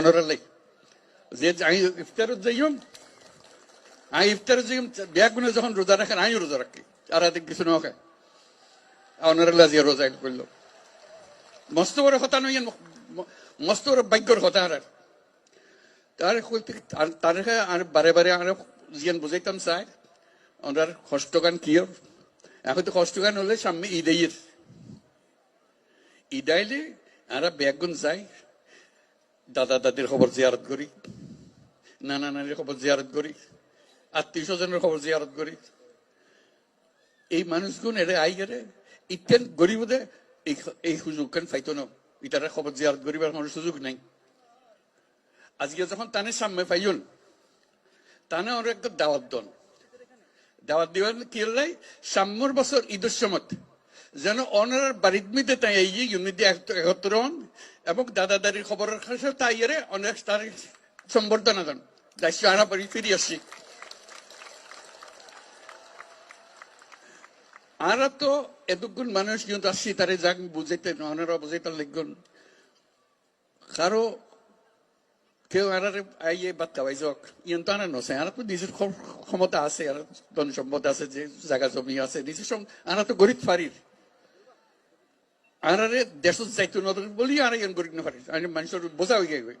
honorarly. যে আমি ইফতারত যাইম আমি ইফতারে যাইম ব্যাগুনে যখন রোজা রাখেন আর আর আর বারে বারে আর বুঝাইতাম চাই ওনার কষ্টগান কিয় এখন তো কষ্টগান হলে সামনে ঈদের ঈদাইলে আমরা ব্যাগুন যাই দাদা দাদির খবর জিয়ারত করি নানা নানির খবর জিয়ারত করি আত্মীয় স্বজনের খবর জিয়ারত করি এই মানুষগুন এরে আই গেলে ইতেন গরিবদে এই সুযোগ কেন পাইতো না ইতারা খবর জিয়ারত করিবার কোনো সুযোগ নাই। আজকে যখন তানে সামনে পাইন তানে ওর একটা দাওয়াত দন। দাওয়াত দিবার কি লাই সাম্যর বছর ঈদের সময় যেন অনার বাড়ির মিতে তাই এই ইউনিটি একত্র হন এবং দাদা দাদির খবরের কাছে এরে অনেক তার সম্বর্ধনা দেন। দায়িত্ব আনা পারি ফিরে আসি। আর তো এতক্ষণ মানুষ কিন্তু আসছি তারে যাক বুঝাইতে ওনারা বুঝাইতে লিখুন কারও কেউ আর আইয়ে বাদ খাওয়াই যাক ইয়ন তো আনা নছে আর তো নিজের ক্ষমতা আছে, আর ধন সম্পদ আছে, যে জায়গা জমি আছে, নিজের আনা তো গরিব ফারির আর দেশ যাইতো নতুন বলি আর গরিব না আর মানুষের বোঝা হয়ে গেছে